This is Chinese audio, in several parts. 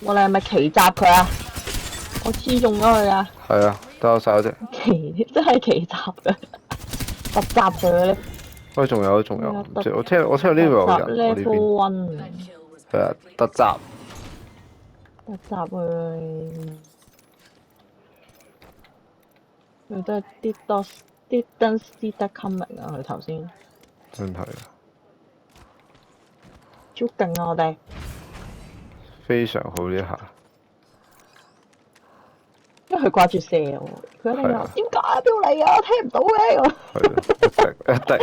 我哋係咪奇襲佢啊？我黐中咗佢啊！係啊，得我手啫。奇真係奇襲嘅，突襲佢咧！喂，仲有仲有，我聽我聽到呢度有人，我呢 one 係啊，突襲突襲佢，佢都係啲多啲 dance 啲得 coming 啊！佢頭先真係啊超勁啊！我哋非常好呢下，因為佢掛住射我，佢一定話點解啊？邊度嚟啊？我聽唔到嘅一定一定，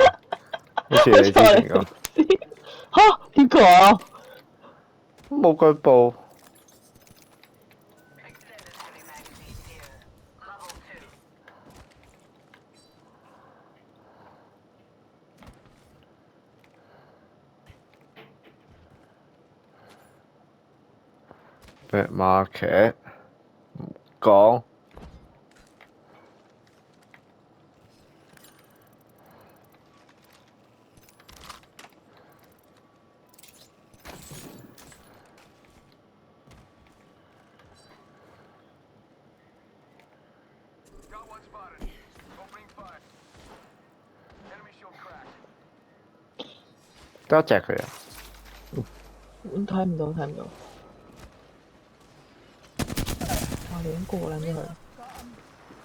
好似你之前咁，嚇點解啊？冇腳步咩 market 讲。得一隻佢啊！睇唔到，睇唔到。到。哇！你咁過撚咗佢，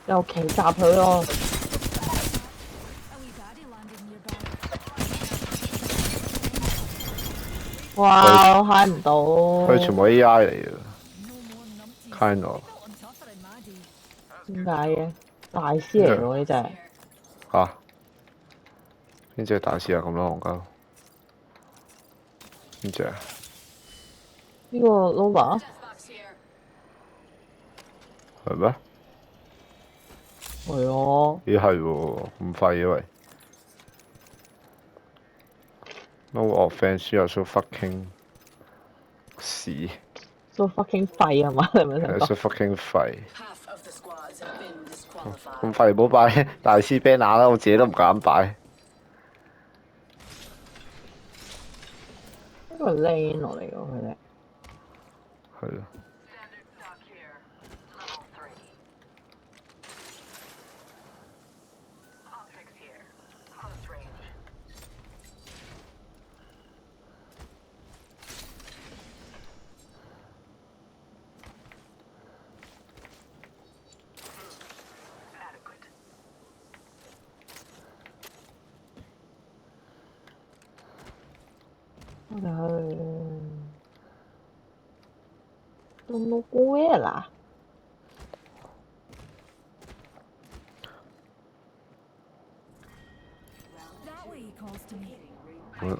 又奇襲佢咯。哇！我睇唔到。佢全部 AI 嚟嘅，kind of 點解嘅？大師嚟喎呢只。嚇呢只大師啊？咁多戇鳩邊只啊？呢個 Nova 係咩？係啊，咦係喎，咁廢嘅喂！No offense, you are so fucking 屎 so fucking 廢係嘛？你咪想講 so fucking 廢。Half of the squads have been disqualified. 咁廢唔好擺大師 banner 啦，我自己都唔敢擺。呢個 lane 落嚟喎佢哋。係咯，然后都弄工位啦。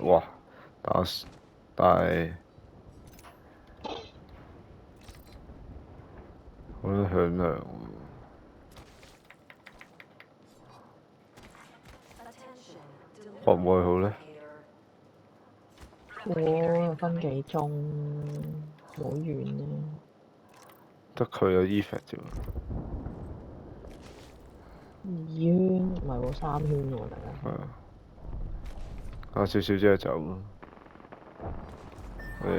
哇，打死打！我是很冷。会唔会好咧？我分几钟，好远啊！得佢有 effect 啫喎。二圈唔系喎，三圈喎、啊，大家。系啊。啊，少少之系走咯。诶、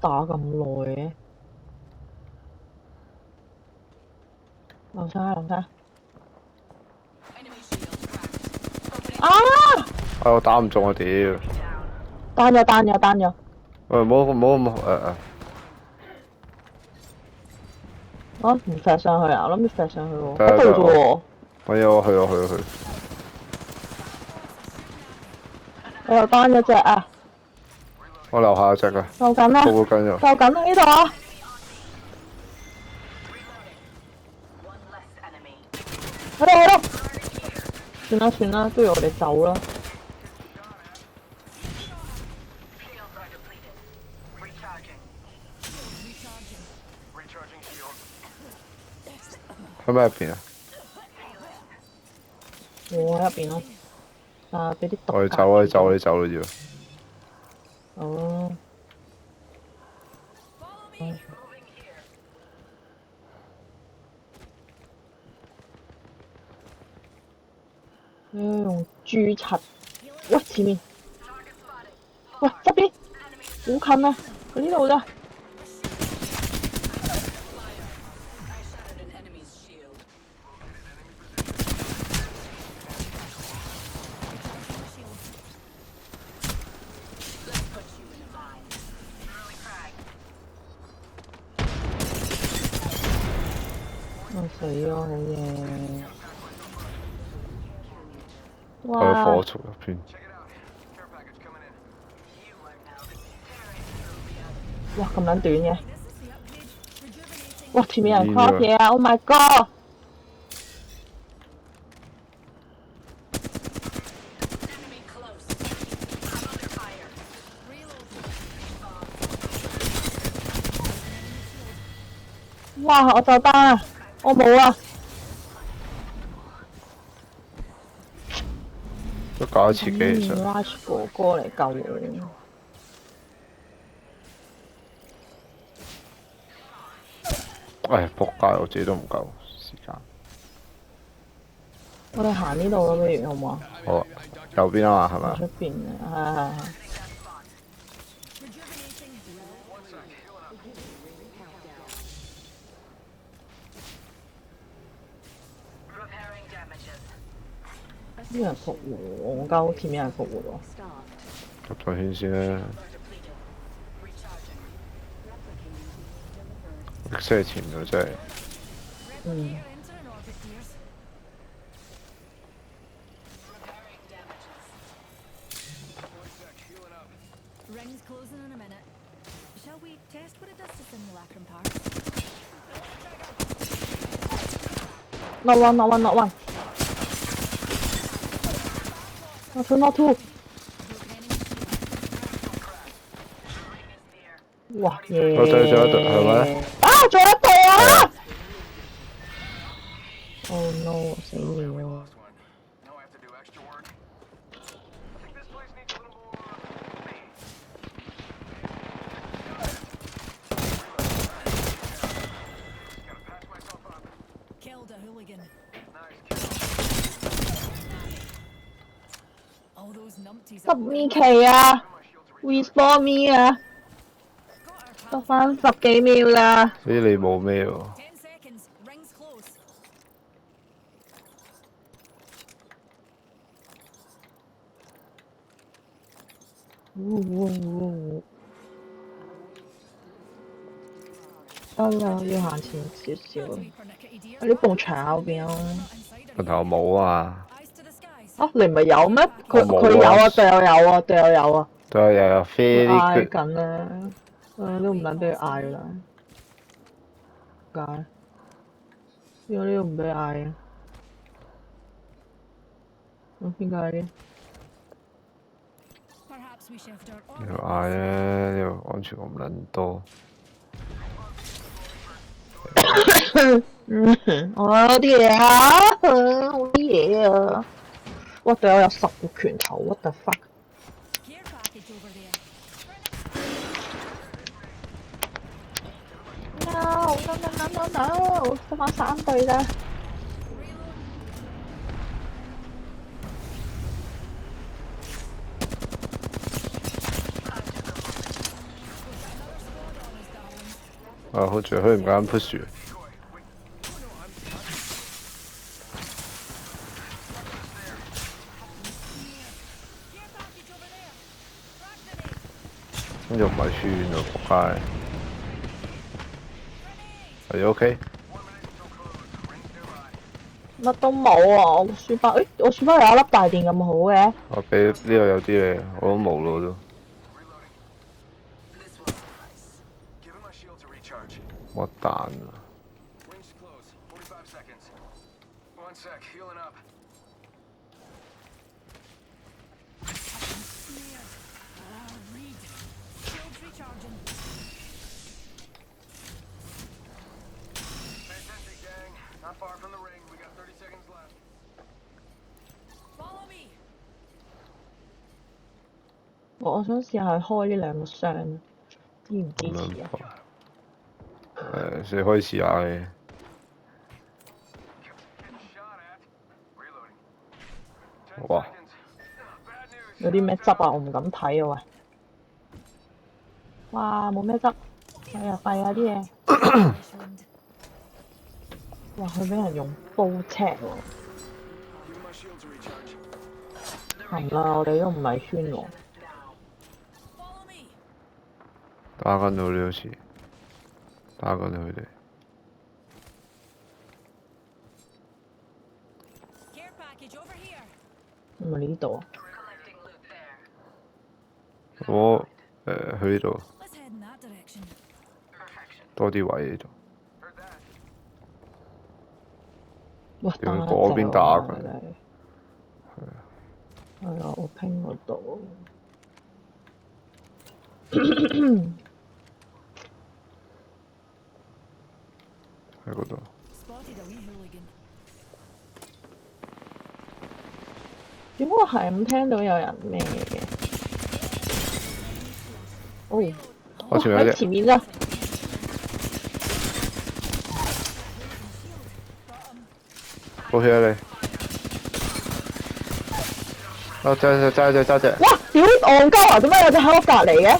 打咁耐嘅。樓沙樓沙。啊！啊！我打唔中啊！屌！單咗單咗單咗，喂，唔好唔好咁誒誒。我唔射上去啊！我諗住射上去喎，得得喺度啫喎，我有去我去我去。我又單咗隻啊！我樓下有隻㗎，救緊啦！報緊咗。救緊啦！呢度啊！喺度喺度，算啦算啦，不如我哋走啦。喺咪入邊啊？我喺入邊咯，啊俾啲毒我哋走啊！你走你走啦要。哦，用豬柒。喂，前面。喂，側邊，好近啊！佢呢度咋？我喺哇！火燭入邊。哇，咁撚短嘅。哇，前面有人呢個 craft 嘢啊！Oh my. Reload. 哇！我就單啊！我冇啊！搞一次機其實。Rush 哥哥嚟救我。唉，仆街！我自己都唔夠時間。我哋行呢度咯，不如好唔好啊？好啊，右邊啊嘛，係咪出？邊啊，係係係。啲人復活，戇鳩，前面有人復活喎。入咗圈先啦。Depleted. Recharging. 力射前咗真係。嗯 Here, enter an orbit, dears. Repairing damages. Ring's closing in a minute. Shall we test what it does to simulacrum parts? Not one, not one, not one. Not 哇！我等下等，好吗。啊！怎了躲啊？Oh no！谁会有？十米期啊，We Sport Me 啊，得翻十几秒啦。呢你冇咩喎？呜呜呜，得啦，要行前少少，喺啲埲墙嗰边啊。个头冇啊！啊，你唔係有咩？佢佢有啊，隊友有啊，隊友有啊。都係又有飞啲嗌血，緊啦，誒都唔撚俾佢嗌啦。點解？點解呢度唔俾佢嗌啊？咁點解嘅.度嗌咧，呢度安全咁撚多。嗯，我有啲嘢啊，嗯好啲嘢啊！哇，隊友有十個拳頭，what the fuck！Care package over there. no no no no no no，得翻三隊啦。啊，好似佢唔敢 push 跟住唔係串喎，仆街。係 OK，乜都冇啊！我個書包，誒，我書包有一粒大電咁好嘅。我俾呢度有啲嘢，我都冇咯都。This was nice. Far from the ring. We got 30 seconds left. 我我想试下开呢两个箱，支唔支持啊？诶，先开始下嘅。哇！有啲咩汁啊？我唔敢睇啊！喂，哇，冇咩汁，系啊，快啊，啲嘢。哇，佢俾人用煲踢喎！行啦，我哋都唔系圈喎。打紧到你好似，打紧佢哋。咁系呢度。我诶，去呢度。多啲位呢度。哇！屌打嗰邊打緊佢哋係啊，我拼嗰度。喺嗰度。點解我係咁聽到有人咩嘅？哦，哇我前面有隻喺前面啊！好血啊你！啊揸隻揸隻揸隻！哇！屌戇鳩啊！點解有隻喺我隔離嘅？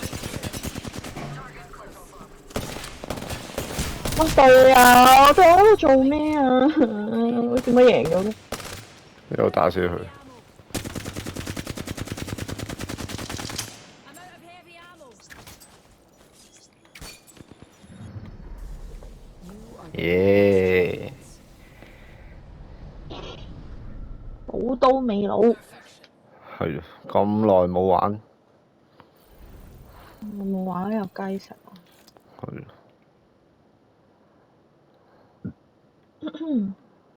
我對啊！我哋喺度做咩啊？我點解贏咗嘅？又打死佢。耶！寶刀未老，係啊，咁耐冇玩，我冇玩又鸡食